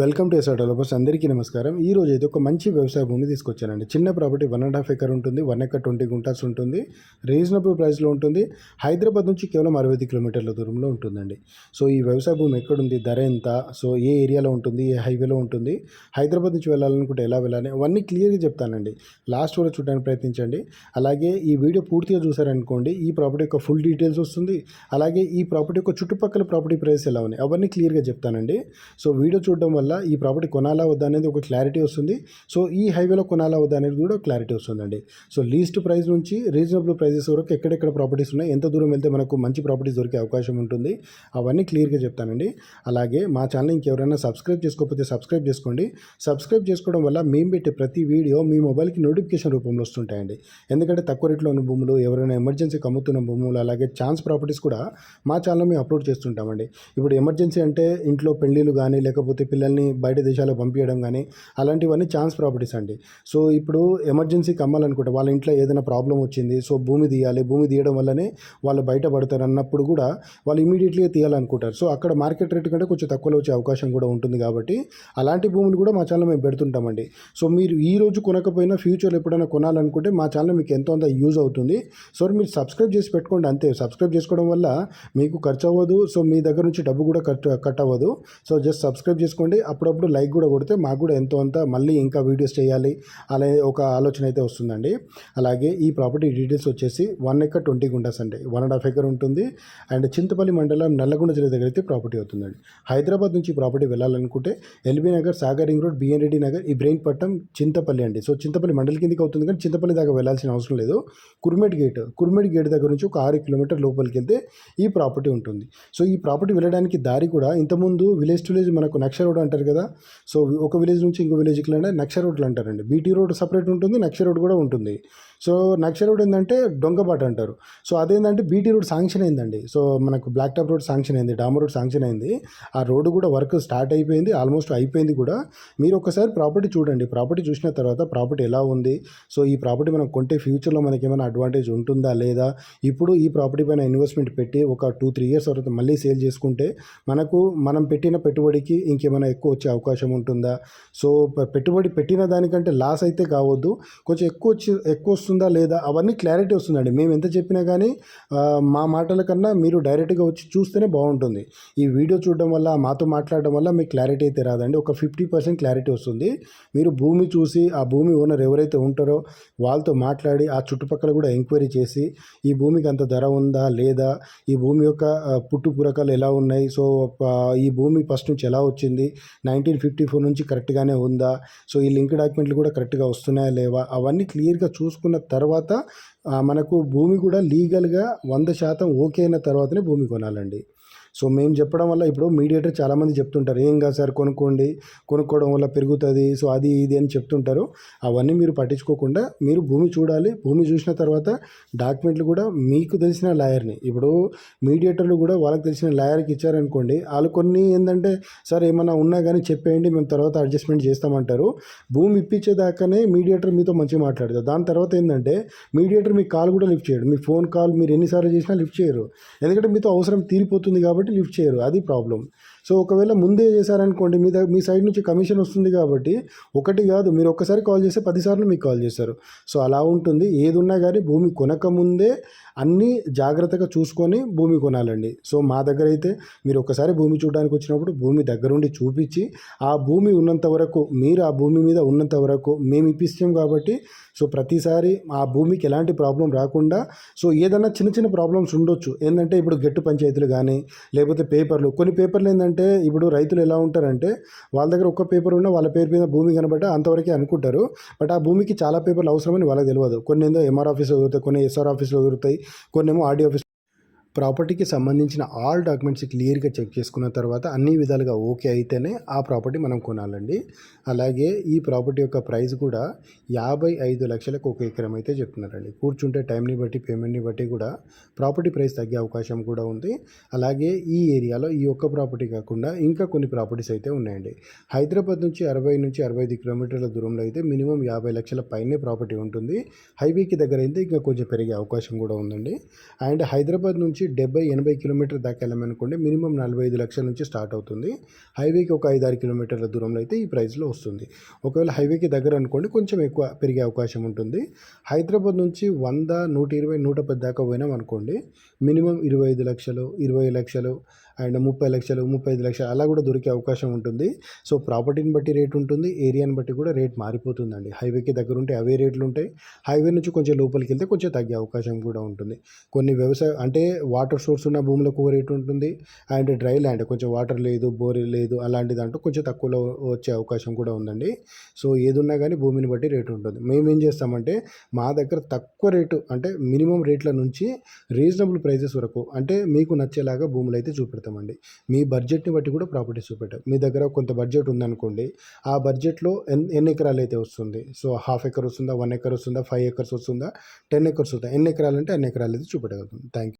Welcome to SR developers. అందరికీ నమస్కారం. ఈ రోజు అయితే ఒక మంచి వ్యవసాయ భూమి తీసుకొచ్చానండి. చిన్న property one and half acre ఉంటుంది వన్ ఎకర్ ట్వంటీ గుంటాస్ ఉంటుంది రీజనబుల్ ప్రైస్లో ఉంటుంది హైదరాబాద్ నుంచి కేవలం అరవై ఐదు కిలోమీటర్ల దూరంలో ఉంటుందండి. సో ఈ వ్యవసాయ భూమి ఎక్కడుంది ధర ఎంత సో ఏ ఏరియాలో ఉంటుంది ఏ హైవేలో ఉంటుంది హైదరాబాద్ నుంచి వెళ్ళాలనుకుంటే ఎలా వెళ్ళాలి అవన్నీ క్లియర్గా చెప్తానండి. లాస్ట్ కూడా చూడడానికి ప్రయత్నించండి. అలాగే ఈ వీడియో పూర్తిగా చూసారనుకోండి ఈ ప్రాపర్టీ యొక్క ఫుల్ డీటెయిల్స్ వస్తుంది అలాగే ఈ ప్రాపర్టీ యొక్క చుట్టుపక్కల ప్రాపర్టీ ప్రైస్ ఎలా ఉన్నాయి అవన్నీ క్లియర్గా చెప్తానండి. సో వీడియో చూడడం వల్ల ఈ ప్రాపర్టీ కొనాలా వద్దా అనేది ఒక క్లారిటీ వస్తుంది. సో ఈ హైవేలో కొనాలా వద్దా అనేది కూడా క్లారిటీ వస్తుందండి. సో లీస్ట్ ప్రైస్ నుంచి రీజనబుల్ ప్రైజెస్ వరకు ఎక్కడెక్కడ ప్రాపర్టీస్ ఉన్నాయి ఎంత దూరం వెళ్తే మనకు మంచి ప్రాపర్టీస్ దొరికే అవకాశం ఉంటుంది అవన్నీ క్లియర్గా చెప్తానండి. అలాగే మా ఛానల్ ఇంకెవరైనా సబ్స్క్రైబ్ చేసుకోకపోతే సబ్స్క్రైబ్ చేసుకోండి. సబ్స్క్రైబ్ చేసుకోవడం వల్ల మేము పెట్టే ప్రతి వీడియో మీ మొబైల్కి నోటిఫికేషన్ రూపంలో వస్తుంటాయండి. ఎందుకంటే తక్కువ రేట్లో ఉన్న భూములు ఎవరైనా ఎమర్జెన్సీకి అమ్ముతున్న భూములు అలాగే ఛాన్స్ ప్రాపర్టీస్ కూడా మా ఛానల్లో మేము అప్లోడ్ చేస్తుంటామండి. ఇప్పుడు ఎమర్జెన్సీ అంటే ఇంట్లో పెళ్ళిళ్ళు కానీ లేకపోతే పిల్లల్ని బయట దేశాలకు పంపించడం కానీ అలాంటివన్నీ ఛాన్స్ ప్రాపర్టీస్ అండి. సో ఇప్పుడు ఎమర్జెన్సీ కమ్మాలనుకుంటే వాళ్ళ ఇంట్లో ఏదైనా ప్రాబ్లం వచ్చింది సో భూమి తీయాలి భూమి తీయడం వల్లనే వాళ్ళు బయటపడతారు అన్నప్పుడు కూడా వాళ్ళు ఇమీడియట్లీగా తీయాలనుకుంటారు. సో అక్కడ మార్కెట్ రేట్ కంటే కొంచెం తక్కువలో వచ్చే అవకాశం కూడా ఉంటుంది కాబట్టి అలాంటి భూములు కూడా మా ఛానల్ మేము పెడుతుంటామండి. సో మీరు ఈ రోజు కొనకపోయినా ఫ్యూచర్లో ఎప్పుడైనా కొనాలనుకుంటే మా ఛానల్ మీకు ఎంతో అంత యూజ్ అవుతుంది. సో మీరు సబ్స్క్రైబ్ చేసి పెట్టుకోండి అంతే. సబ్స్క్రైబ్ చేసుకోవడం వల్ల మీకు ఖర్చు అవ్వదు సో మీ దగ్గర నుంచి డబ్బు కూడా కట్ కట్ అవ్వదు సో జస్ట్ సబ్స్క్రైబ్ చేసుకోండి. అప్పుడప్పుడు లైక్ కూడా కొడితే మాకు కూడా ఎంతో అంత మళ్ళీ ఇంకా వీడియోస్ చేయాలి అలా ఒక ఆలోచన అయితే వస్తుందండి. అలాగే ఈ ప్రాపర్టీ డీటెయిల్స్ వచ్చేసి వన్ ఎకర్ ట్వంటీ గుంటాస్ అండి. వన్ అండ్ హాఫ్ ఎకర్ ఉంటుంది. అండ్ చింతపల్లి మండలం నల్లగొండ జిల్లా దగ్గర అయితే ప్రాపర్టీ అవుతుందండి. హైదరాబాద్ నుంచి ప్రాపర్టీ వెళ్ళాలనుకుంటే LB Nagar Sagar ring road BN Reddy Nagar Ibrahimpatnam Chintapalli అండి. సో చింతపల్లి మండలి కిందకి అవుతుంది కానీ చింతపల్లి దాకా వెళ్ళాల్సిన అవసరం లేదు. కుర్మేట్ గేట్ కుర్మేట్ గేట్ దగ్గర నుంచి ఒక ఆరు కిలోమీటర్ లోపలికి వెళ్తే ఈ ప్రాపర్టీ ఉంటుంది. సో ఈ ప్రాపర్టీ వెళ్ళడానికి దారి కూడా ఇంతకుముందు విలేజ్ టు విలేజ్ మనకు నక్ష రోడ్ అంటారు కదా. సో ఒక విలేజ్ నుంచి ఇంకో విలేజ్కి వెళ్ళండి నక్ష రోడ్లు అంటారండి. బీటీ రోడ్ సపరేట్ ఉంటుంది నక్ష రోడ్ కూడా ఉంటుంది. సో నక్ష రోడ్ ఏంటంటే దొంగబాట అంటారు. సో అదేంటంటే బీటీ రోడ్ శాంక్షన్ అయిందండి. సో మనకు బ్లాక్ టాప్ రోడ్ శాంక్షన్ అయింది డామర్ రోడ్ శాంక్షన్ అయింది. ఆ రోడ్డు కూడా వర్క్ స్టార్ట్ అయిపోయింది ఆల్మోస్ట్ అయిపోయింది కూడా. మీరు ఒకసారి ప్రాపర్టీ చూడండి. ప్రాపర్టీ చూసిన తర్వాత ప్రాపర్టీ ఎలా ఉంది? సో ఈ ప్రాపర్టీ మనం కొంటే ఫ్యూచర్లో మనకి ఏమైనా అడ్వాంటేజ్ ఉంటుందా లేదా? ఇప్పుడు ఈ ప్రాపర్టీ పైన ఇన్వెస్ట్మెంట్ పెట్టి ఒక టూ త్రీ ఇయర్స్ తర్వాత మళ్ళీ సేల్ చేసుకుంటే మనకు మనం పెట్టిన పెట్టుబడికి ఇంకేమైనా ఎక్కువ వచ్చే అవకాశం ఉంటుందా? సో పెట్టుబడి పెట్టిన దానికంటే లాస్ అయితే కావద్దు. కొంచెం ఎక్కువ వచ్చి ఎక్కువ వస్తుందా లేదా? అవన్నీ క్లారిటీ వస్తుందండి. మేము ఎంత చెప్పినా కానీ మా మాటల కన్నా మీరు డైరెక్ట్గా వచ్చి చూస్తేనే బాగుంటుంది. ఈ వీడియో చూడడం వల్ల మాతో మాట్లాడడం వల్ల మీకు క్లారిటీ అయితే రాదండి. ఒక ఫిఫ్టీ పర్సెంట్ క్లారిటీ వస్తుంది. మీరు భూమి చూసి ఆ భూమి ఓనర్ ఎవరైతే ఉంటారో వాళ్ళతో మాట్లాడి ఆ చుట్టుపక్కల కూడా ఎంక్వైరీ చేసి ఈ భూమికి అంత ధర ఉందా లేదా? ఈ భూమి యొక్క పుట్టు పురకాలు ఎలా ఉన్నాయి? సో ఈ భూమి ఫస్ట్ నుంచి ఎలా వచ్చింది? నైన్టీన్ ఫిఫ్టీ ఫోర్ నుంచి కరెక్ట్గానే ఉందా? సో ఈ లింక్ డాక్యుమెంట్లు కూడా కరెక్ట్గా వస్తున్నాయా లేవా? అవన్నీ క్లియర్గా చూసుకున్న తర్వాత మనకు భూమి కూడా లీగల్గా వంద శాతం ఓకే అయిన తర్వాతనే భూమి కొనాలండి. సో మేము చెప్పడం వల్ల ఇప్పుడు మీడియేటర్ చాలామంది చెప్తుంటారు ఏం కాదు సార్ కొనుక్కోండి కొనుక్కోవడం వల్ల పెరుగుతుంది సో అది ఇది అని చెప్తుంటారు. అవన్నీ మీరు పట్టించుకోకుండా మీరు భూమి చూడాలి భూమి చూసిన తర్వాత డాక్యుమెంట్లు కూడా మీకు తెలిసిన లాయర్ని. ఇప్పుడు మీడియేటర్లు కూడా వాళ్ళకి తెలిసిన లాయర్కి ఇచ్చారనుకోండి వాళ్ళు కొన్ని ఏంటంటే సార్ ఏమైనా ఉన్నా కానీ చెప్పేయండి మేము తర్వాత అడ్జస్ట్మెంట్ చేస్తామంటారు. భూమి ఇప్పించేదాకానే మీడియేటర్ మీతో మంచిగా మాట్లాడతారు. దాని తర్వాత ఏంటంటే మీడియేటర్ మీ కాల్ కూడా లిఫ్ట్ చేయడు. మీ ఫోన్ కాల్ మీరు ఎన్నిసార్లు చేసినా లిఫ్ట్ చేయరు. ఎందుకంటే మీతో అవసరం తీరిపోతుంది కాబట్టి లిఫ్ట్ చేయరు. అది ప్రాబ్లం సో ఒకవేళ ముందే చేశారనుకోండి మీ మీ సైడ్ నుంచి కమిషన్ వస్తుంది కాబట్టి ఒకటి కాదు మీరు ఒక్కసారి కాల్ చేస్తే పదిసార్లు మీకు కాల్ చేస్తారు. సో అలా ఉంటుంది. ఏది ఉన్నా కానీ భూమి కొనకముందే అన్నీ జాగ్రత్తగా చూసుకొని భూమి కొనాలండి. సో మా దగ్గర అయితే మీరు ఒకసారి భూమి చూడడానికి వచ్చినప్పుడు భూమి దగ్గరుండి చూపించి ఆ భూమి ఉన్నంత వరకు మీరు ఆ భూమి మీద ఉన్నంత వరకు మేము ఇప్పిస్తాం కాబట్టి సో ప్రతిసారి ఆ భూమికి ఎలాంటి ప్రాబ్లం రాకుండా సో ఏదైనా చిన్న చిన్న ప్రాబ్లమ్స్ ఉండొచ్చు. ఏంటంటే ఇప్పుడు గెట్టు పంచాయతీలు కానీ లేకపోతే పేపర్లు కొన్ని పేపర్లు ఏంటంటే ఇప్పుడు రైతులు ఎలా ఉంటారంటే వాళ్ళ దగ్గర ఒక్క పేపర్ ఉన్నా వాళ్ళ పేరు మీద భూమి కనబడ్డ అంతవరకే అనుకుంటారు. బట్ ఆ భూమికి చాలా పేపర్లు అవసరమని వాళ్ళకి తెలియదు. కొన్ని ఏందో ఎంఆర్ ఆఫీస్లో దొరుకుతాయి కొన్ని ఎస్ఆర్ ఆఫీస్లో దొరుకుతాయి కొన్ని ఏమో ఆర్డీ ఆఫీస్ ప్రాపర్టీకి సంబంధించిన ఆల్ డాక్యుమెంట్స్ క్లియర్గా చెక్ చేసుకున్న తర్వాత అన్ని విధాలుగా ఓకే అయితేనే ఆ ప్రాపర్టీ మనం కొనాలండి. అలాగే ఈ ప్రాపర్టీ యొక్క ప్రైస్ కూడా యాభై ఐదు లక్షలకు ఒక ఎకరం అయితే చెప్తున్నారండి. కూర్చుంటే టైంని బట్టి పేమెంట్ని బట్టి కూడా ప్రాపర్టీ ప్రైస్ తగ్గే అవకాశం కూడా ఉంది. అలాగే ఈ ఏరియాలో ఈ ఒక్క ప్రాపర్టీ కాకుండా ఇంకా కొన్ని ప్రాపర్టీస్ అయితే ఉన్నాయండి. హైదరాబాద్ నుంచి అరవై నుంచి అరవై ఐదు కిలోమీటర్ల దూరంలో అయితే మినిమం యాభై లక్షల పైనే ప్రాపర్టీ ఉంటుంది. హైవేకి దగ్గర అయితే ఇంకా కొంచెం పెరిగే అవకాశం కూడా ఉందండి. అండ్ హైదరాబాద్ నుంచి డెబ్బై ఎనభై కిలోమీటర్ దాకా వెళ్ళామనుకోండి మినిమం నలభై ఐదు లక్షల నుంచి స్టార్ట్ అవుతుంది. హైవేకి ఒక ఐదు ఆరు కిలోమీటర్ల దూరంలో అయితే ఈ ప్రైస్లో వస్తుంది. ఒకవేళ హైవేకి దగ్గర అనుకోండి కొంచెం ఎక్కువ పెరిగే అవకాశం ఉంటుంది. హైదరాబాద్ నుంచి వంద నూట ఇరవై నూట పది దాకా పోయినాం అనుకోండి మినిమం ఇరవై ఐదు లక్షలు ఇరవై లక్షలు అండ్ ముప్పై లక్షలు ముప్పై ఐదు లక్షలు అలా కూడా దొరికే అవకాశం ఉంటుంది. సో ప్రాపర్టీని బట్టి రేట్ ఉంటుంది ఏరియాని బట్టి కూడా రేట్ మారిపోతుందండి. హైవేకి దగ్గర ఉంటే అవే రేట్లు ఉంటాయి. హైవే నుంచి కొంచెం లోపలికి వెళ్తే కొంచెం తగ్గే అవకాశం కూడా ఉంటుంది. కొన్ని వ్యవసాయ అంటే వాటర్ సోర్స్ ఉన్న భూములకు ఒక రేటు ఉంటుంది అండ్ డ్రై ల్యాండ్ కొంచెం వాటర్ లేదు బోర్ లేదు అలాంటి దాంట్లో కొంచెం తక్కువలో వచ్చే అవకాశం కూడా ఉందండి. సో ఏదున్నా కానీ భూమిని బట్టి రేటు ఉంటుంది. మేము ఏం చేస్తామంటే మా దగ్గర తక్కువ రేటు అంటే మినిమం రేట్ల నుంచి రీజనబుల్ ప్రైజెస్ వరకు అంటే మీకు నచ్చేలాగా భూములు అయితే చూపెడతామండి. మీ బడ్జెట్ని బట్టి కూడా ప్రాపర్టీస్ చూపెట్టాం. మీ దగ్గర కొంత బడ్జెట్ ఉందనుకోండి ఆ బడ్జెట్లో ఎన్ ఎన్ని ఎకరాలు అయితే వస్తుంది? సో హాఫ్ ఎకర్ వస్తుందా వన్ ఎకర్ వస్తుందా ఫైవ్ ఎకర్స్ వస్తుందా టెన్ ఎకర్స్ వస్తుందా ఎన్ని ఎకరాలు అంటే అన్ని ఎకరాలు అయితే చూపెట్టగలుగుతుంది థ్యాంక్ యూ